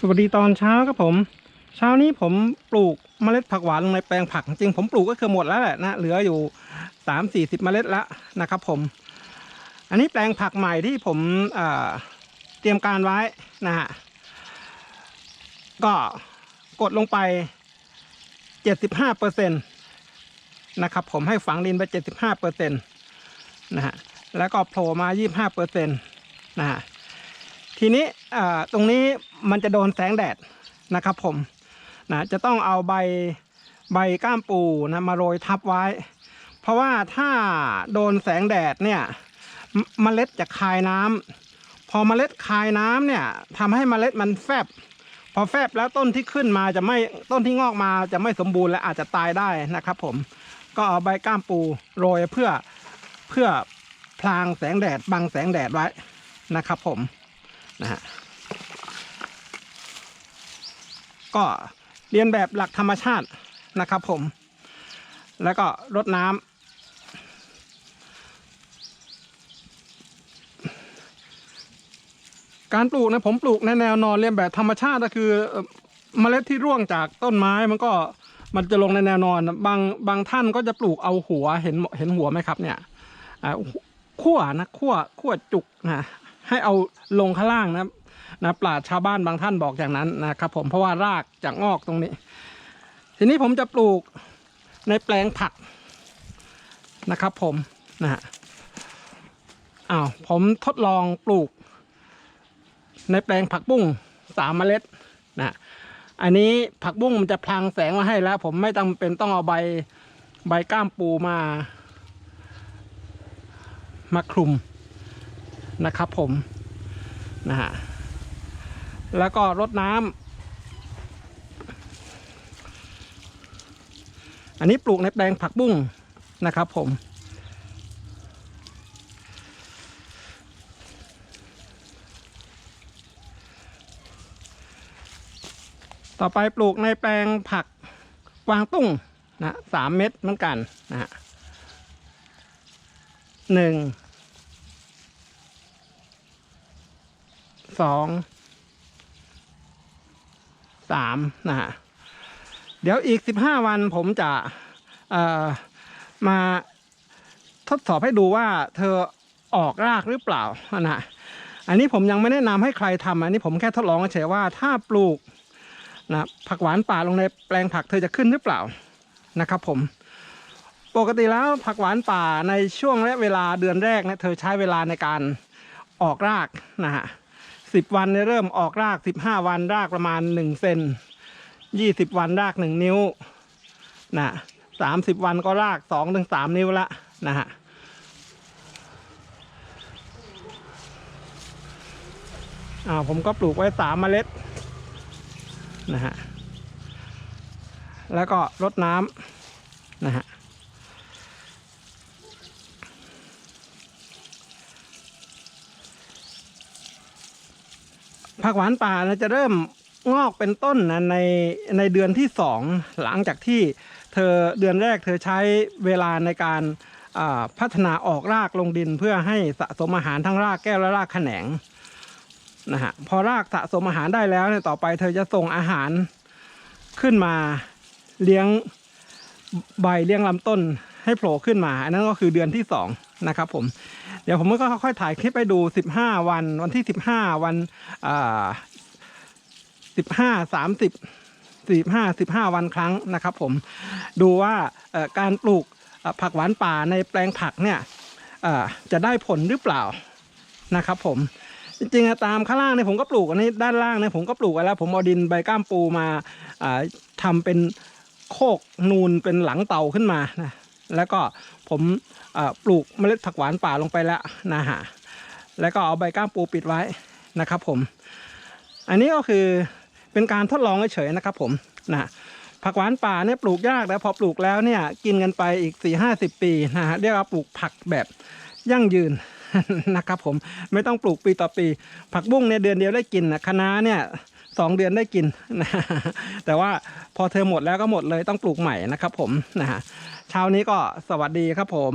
สวัสดีตอนเช้าครับผม เช้านี้ผมปลูกเมล็ดผักหวานลงในแปลงผักจริงผมปลูกก็คือหมดแล้วแหละนะเหลืออยู่สามสี่สิบเมล็ดแล้วนะครับผม อันนี้แปลงผักใหม่ที่ผมเเตรียมการไว้นะฮะก็กดลงไปเจ็ดสิบห้าเปอร์เซ็นตนะครับผมให้ฝังดินไปเจ็ดสิบห้าเปอร์เซ็นตนะฮะแล้วก็โผล่มายี่บห้าเปอร์เซ็นตนะฮะ ทีนี้ตรงนี้มันจะโดนแสงแดดนะครับผมนะจะต้องเอาใบใบก้ามปูนะมาโรยทับไว้ เพราะว่าถ้าโดนแสงแดดเนี่ยมเมล็ดจะคายน้ำพอเมล็ดคายน้ำเนี่ยทำให้เมล็ดมันแฟบพอแฟบแล้วต้นที่ขึ้นมาจะไม่ต้นที่งอกมาจะไม่สมบูรณ์และอาจจะตายได้นะครับ ผมก็เอาใบก้ามปูโรยเพื่อเพื่อพลางแสงแดดบังแสงแดดไว้นะครับผม นะฮะก็เรียนแบบหลักธรรมชาตินะครับผม แล้วก็รดน้ำการปลูกนะผมปลูกในแนวนอนเรียนแบบธรรมชาติก็คือเมล็ดที่ร่วงจากต้นไม้มันก็มันจะลงในแนวนอนบางบางท่านก็จะปลูกเอาหัวเห็นเห็นหัวไหมครับเนี่ยขั้วนะขั้วขั้วจุกนะ ให้เอาลงข้างล่างนะนะปราชชาวบ้านบางท่านบอกอย่างนั้นนะครับผมเพราะว่ารากจะงอกตรงนี้ ทีนี้ผมจะปลูกในแปลงผักนะครับ ผมนะฮะอ้าวผมทดลองปลูก ในแปลงผักบุ้งสามเมล็ดนะอันนี้ผักบุ้งมันจะพลางแสงมาให้แล้ว ผมไม่จำเป็นต้องเอาใบใบก้ามปูมา มาคลุม นะครับผมนะฮะแล้วก็รดน้ำอันนี้ปลูกในแปลงผักบุ้งนะครับผมต่อไปปลูกในแปลงผักกวางตุ้งนะสามเม็ดเหมือนกันนะฮะหนึ่ง สองสามนะฮะเดี๋ยวอีกสิบห้าวันผมจะมาทดสอบให้ดูว่าเธอออกรากหรือเปล่านะฮะอันนี้ผมยังไม่แนะนำให้ใครทำอันนี้ผมแค่ทดลองเฉยว่าถ้าปลูกนะผักหวานป่าลงในแปลงผักเธอจะขึ้นหรือเปล่านะครับผม ปกติแล้วผักหวานป่าในช่วงระยะเวลาเดือนแรกเนี่ยเธอใช้เวลาในการออกรากนะฮะ สิบวันเนี่ยเริ่มออกรากสิบห้าวันรากประมาณหนึ่งเซนยี่สิบวันรากหนึ่งนิ้วนะสามสิบวันก็รากสองถึงสามนิ้วละนะฮะอ่าผมก็ปลูกไว้สามเมล็ดนะฮะแล้วก็รดน้ำนะฮะ ผักหวานป่าจะเริ่มงอกเป็นต้นนะในในเดือนที่สองหลังจากที่เธอเดือนแรกเธอใช้เวลาในการพัฒนาออกรากลงดินเพื่อให้สะสมอาหารทั้งรากแก้วและรากแขนงนะฮะพอรากสะสมอาหารได้แล้วเนี่ยต่อไปเธอจะส่งอาหารขึ้นมาเลี้ยงใบเลี้ยงลำต้น ให้โผล่ขึ้นมา อันนั้นก็คือเดือนที่สองนะครับผมเดี๋ยวผมก็ค่อยๆถ่ายคลิปไปดู 15 วัน วันที่ 15 วันอ่า15 30 45 15วันครั้งนะครับ ผมดูว่าการปลูกผักหวานป่าในแปลงผักเนี่ยจะได้ผลหรือเปล่านะครับ ผมจริงๆตามข้างล่างเนี่ยผมก็ปลูกอันนี้ด้านล่างเนี่ยผมก็ปลูกไว้แล้ว ผมเอาดินใบก้ามปูมาอ่าทำเป็นโคกนูนเป็นหลังเต่าขึ้นมานะ แล้วก็ผมปลูกเมล็ดผักหวานป่าลงไปแล้วนะฮะแล้วก็เอาใบก้ามปูปิดไว้นะครับผม อันนี้ก็คือเป็นการทดลองเฉยๆนะครับผมนะผักหวานป่าเนี่ยปลูกยากแล้วพอปลูกแล้วเนี่ยกินกันไปอีก4ี่ห้าสิบปีนะฮะเรียกว่าปลูกผักแบบยั่งยืนนะครับผมไม่ต้องปลูกปีต่อปี ผักบุ้งเนี่ยเดือนเดียวได้กินนะคะน้าเนี่ย สองเดือนได้กินนะแต่ว่าพอเธอหมดแล้วก็หมดเลยต้องปลูกใหม่นะครับผมนะฮะเช้านี้ก็สวัสดีครับผม